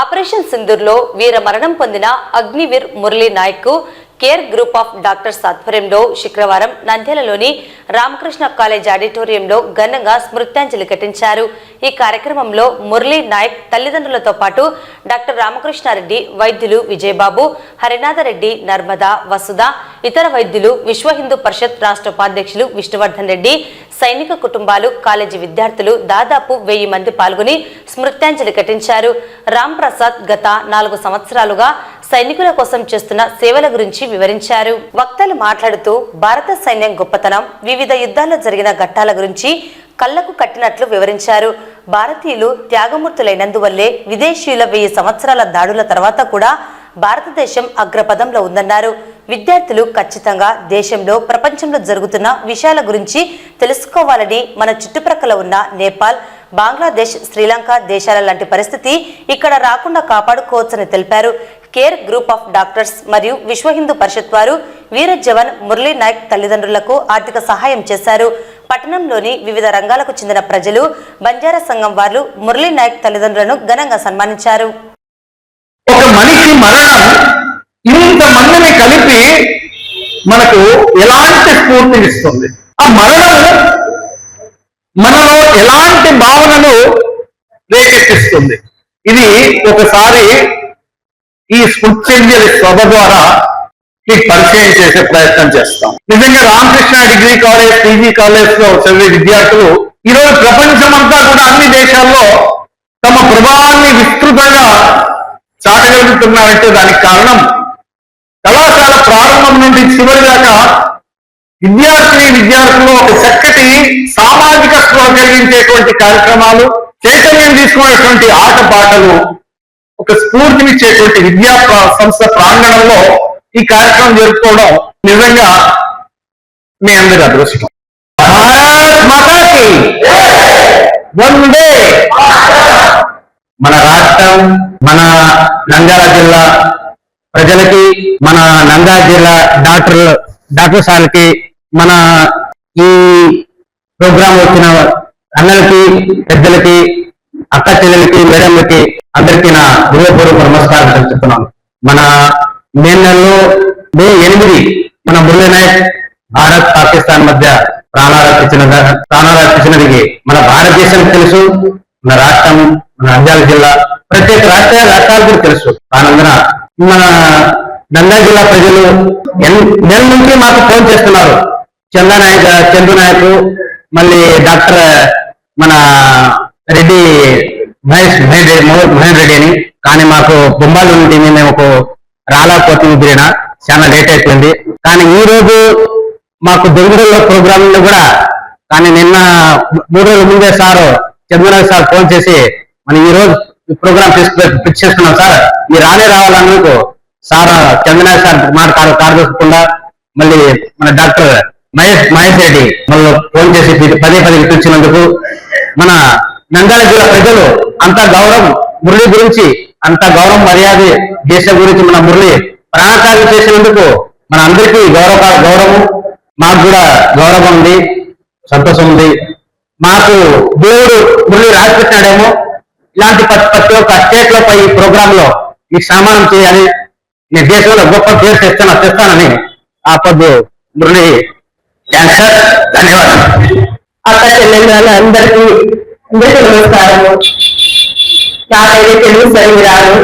Operation సింధూర్లో వీర మరణం పొందిన Agniveer Murali Naik care group of doctors ఆధ్వర్యంలో శుక్రవారం నంద్యాలలోని రామకృష్ణ కాలేజ్ ఆడిటోరియంలో ఘనంగా స్మృత్యాంజలి ఘటించారు. ఈ కార్యక్రమంలో మురళీ నాయక్ తల్లిదండ్రులతో పాటు డాక్టర్ రామకృష్ణారెడ్డి వైద్యులు విజయబాబు హరినాథరెడ్డి నర్మదా వసుధ ఇతర వైద్యులు విశ్వ హిందూ పరిషత్ రాష్ట్ర ఉపాధ్యక్షులు విష్ణువర్ధన్ రెడ్డి సైనిక కుటుంబాలు కాలేజీ విద్యార్థులు దాదాపు వెయ్యి మంది పాల్గొని స్మృత్యాంజలి ఘటించారు. రామ్ ప్రసాద్ గత నాలుగు సంవత్సరాలుగా సైనికుల కోసం చేస్తున్న సేవల గురించి వివరించారు. వక్తలు మాట్లాడుతూ భారత సైన్యం గొప్పతనం వివిధ యుద్ధాల్లో జరిగిన ఘట్టాల గురించి కళ్ళకు కట్టినట్లు వివరించారు. భారతీయులు త్యాగమూర్తులైనందువల్లే విదేశీయుల వెయ్యి సంవత్సరాల దాడుల తర్వాత కూడా భారతదేశం అగ్రపదంలో ఉందన్నారు. విద్యార్థులు ఖచ్చితంగా దేశంలో ప్రపంచంలో జరుగుతున్న విషయాల గురించి తెలుసుకోవాలని మన చుట్టుప్రక్కల ఉన్న నేపాల్ బంగ్లాదేశ్ శ్రీలంక దేశాల లాంటి పరిస్థితి ఇక్కడ రాకుండా కాపాడుకోవచ్చని తెలిపారు. కేర్ గ్రూప్ ఆఫ్ డాక్టర్స్ మరియు విశ్వ హిందూ పరిషత్ వారు వీర జవాన్ మురళీ నాయక్ తల్లిదండ్రులకు ఆర్థిక సహాయం చేశారు. పట్టణంలోని వివిధ రంగాలకు చెందిన ప్రజలు బంజారా సంఘం వారు మురళీ నాయక్ తల్లిదండ్రులను ఘనంగా సన్మానించారు. ఒక మనిషి మరణం మనకు ఎలాంటి స్ఫూర్తినిస్తుంది ఆ మరణం మనలో ఎలాంటి భావనలు రేకెత్తిస్తుంది? ఇది ఒకసారి ఈ స్ఫూర్తింజలి సభ ద్వారా మీకు పరిచయం చేసే ప్రయత్నం చేస్తాం. నిజంగా రామకృష్ణ డిగ్రీ కాలేజ్ పీజీ కాలేజ్లో చదివే విద్యార్థులు ఈరోజు ప్రపంచమంతా కూడా అన్ని దేశాల్లో తమ ప్రభావాన్ని విస్తృతంగా చాటగలుగుతున్నారంటే దానికి కారణం ప్రారంభం నుండి చివరి దాకా విద్యార్థిని విద్యార్థులు ఒక చక్కటి సామాజిక స్పృహ కలిగించేటువంటి కార్యక్రమాలు చైతన్యం తీసుకునేటువంటి ఆట పాటలు ఒక స్ఫూర్తినిచ్చేటువంటి విద్యా సంస్థ ప్రాంగణంలో ఈ కార్యక్రమం జరుపుకోవడం నిజంగా మీ అందరి అదృష్టం. మాతాకి! వందే! మన రాష్ట్రం మన నంద్యాల జిల్లా ప్రజలకి మన నందా జిల్లా డాక్టర్ డాక్టర్ సార్కి మన ఈ ప్రోగ్రాం వచ్చిన అన్నలకి పెద్దలకి అక్క చెల్లెలకి మేడంలకి అందరికీ నా హృదయపూర్వక నమస్కారం చెప్తున్నాను మన మే నెలలో మే ఎనిమిది మన మురళీ నాయక్ భారత్ పాకిస్తాన్ మధ్య ప్రాణాలర్పించిన ప్రాణాలర్పించినది మన భారతదేశానికి తెలుసు మన రాష్ట్రం మన అంజాల జిల్లా ప్రత్యేక రాష్ట్ర రాష్ట్రాలు కూడా తెలుసు. దానందున మన నంద్యాల జిల్లా ప్రజలు ఎన్- నెల నుంచి మాకు ఫోన్ చేస్తున్నారు. చంద్రనాయక్ చంద్ర నాయక్ మళ్ళీ డాక్టర్ మన రెడ్డి మహేష్ మహేష్ రెడ్డి మహేష్ రెడ్డి అని. కానీ మాకు బొంబాయి నుండి మేము ఒక రాలేకపోతుంది బిరిన చాలా లేట్ అయిపోయింది. కానీ ఈ రోజు మాకు బెంగళూరులో ప్రోగ్రామ్ కూడా. కానీ నిన్న మూడు రోజుల ముందే సారు చంద్రనాథ్ సార్ ఫోన్ చేసి మనం ఈ రోజు ప్రోగ్రామ్ ఫిక్స్ చేస్తున్నాం సార్. మీరు రానే రావాలన్నందుకు సార్ చందన సార్ మాట కాదు కారదోసకుండా మళ్ళీ మన డాక్టర్ మహేష్ మహేష్ రెడ్డి మళ్ళీ ఫోన్ చేసి పదే పదే పిలిచినందుకు మన నంద్యాల జిల్లా ప్రజలు అంత గౌరవం మురళి గురించి అంత గౌరవం మర్యాద దేశం గురించి మన మురళి ప్రాణత్యాగం చేసినందుకు మన అందరికీ గౌరవ గౌరవం. మాకు కూడా గౌరవం ఉంది సంతోషం ఉంది. మాకు దేవుడు మురళి రాసిపెట్టాడేమో ఇలాంటి ప్రతి ఒక్క స్టేట్లో ఈ ప్రోగ్రామ్లో ఈ సమానం చేయాలి. మీ దేశంలో గొప్ప పేరు తెస్తాను తెస్తానని ఆ పొద్దు మురళి క్యాన్సర్ ధన్యవాదాలు. అక్క అందరికీ అందరికీ నమస్కారము నాకైతే తెలుగు సరిగి రాదు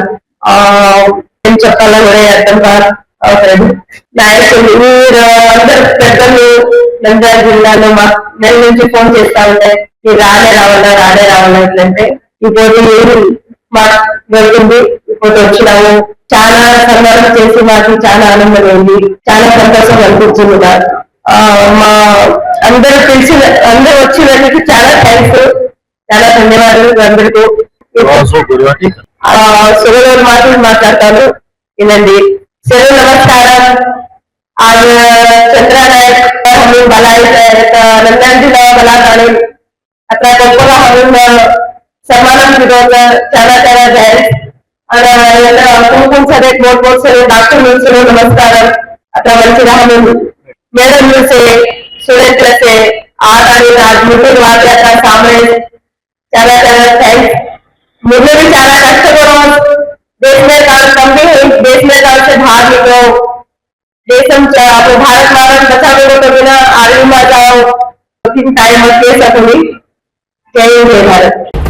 ఆ ఏం చెప్పాలో కూడా అర్థం కాదు. అవసరం నాయకులు మీరు అందరు పెద్దలు నంద్యాల జిల్లాలో మా నెల నుంచి ఫోన్ చేస్తా ఉంటాయి మీరు రానే రావాలా రానే రావాలా ఇట్లంటే ఇప్పుడు ఏది మా దొరికింది ఇప్పుడు వచ్చినాము. చాలా సన్మానం చేసి నాకు చాలా ఆనందం ఉంది చాలా సంతోషం అనిపించింది నాకు ఆ, మా అందరూ తెలిసి అందరూ వచ్చినందుకు చాలా థ్యాంక్స్ చాలా ధన్యవాదాలు అందరికీ ఆ, సురగారు మాటలు మాట్లాడతాను వినండి సెలవు నమస్కారం आज चंद्रानायक म्हणून मला नंदन जिल्हा मला जाणून आता गोपाला म्हणून सन्मानम दिलं చాలా చాలా కుంకుమ సరే బోర్డ్ బోర్డ్ సరే డాక్టర్ నుంచి నమస్కారం అట్లా మంచి రాహములు మేడం నుంచి స్టూడెంట్ లసే ఆడాలి ముగ్గురు వాద్యాత సామ్రాజ్ చాలా చాలా థ్యాంక్స్ ముగ్గురు చాలా కష్టపడం దేశమే కాదు కంపెనీ దేశమే కాదు బాహర్ నికో దేశం आपको भारत मारण बचा दो तो बिना आर्मी में जाओ टाइम मत दे सकोगी जय हिंद भारत